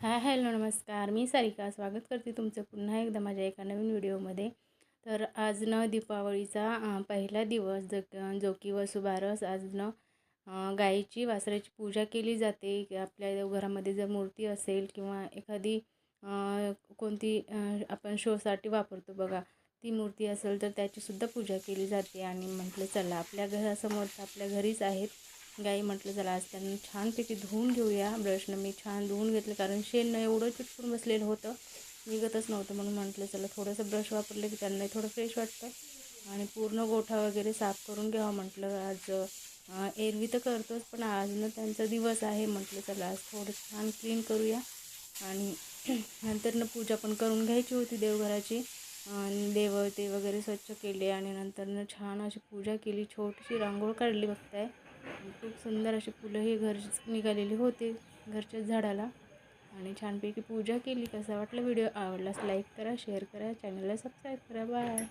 Hi hello नमस्कार. मी सारिका. स्वागत करते तुमचं पुन्हा एकदा माझ्या एका नवीन व्हिडिओमध्ये. तर आज न दीपावलीचा पहिला दिवस ज जो की वसुबारस आज न गायीची गाईची वासराची पूजा केली जाते. की आपल्या देवघरामध्ये जर मूर्ती असेल किंवा एखादी कोणती आपण शोसाठी वापरतो बघा ती मूर्ती असेल तर त्याचीसुद्धा पूजा केली जाते. आणि म्हटलं चला आपल्या घरासमोर तर आपल्या घरीच आहेत. गाई म्हटलं चला आज त्यांना छानपैकी धुवून घेऊया ब्रशनं. मी छान धुवून घेतलं कारण शेण एवढं चिटकून बसलेलं होतं निघतच नव्हतं. म्हणून म्हटलं चला थोडंसं ब्रश वापरलं की त्यांनाही थोडं फ्रेश वाटतं आणि पूर्ण गोठा वगैरे साफ करून घ्यावा. म्हटलं आज एरवी तर करतोच पण आज ना त्यांचा दिवस आहे. म्हटलं चला आज थोडं छान क्लीन करूया. आणि नंतर न पूजा पण करून घ्यायची होती देवघराची. आणि देवते वगैरे स्वच्छ केले आणि नंतर छान अशी पूजा केली. छोटीशी रांगोळ काढली बघताय. खूप सुंदर अशी फुलं ही घर निघालेली होते घरच्याच झाडाला. आणि छानपैकी पूजा केली. कसा वाटला व्हिडिओ? आवडलास लाईक करा शेअर करा. चॅनलला सबस्क्राईब करा. बाय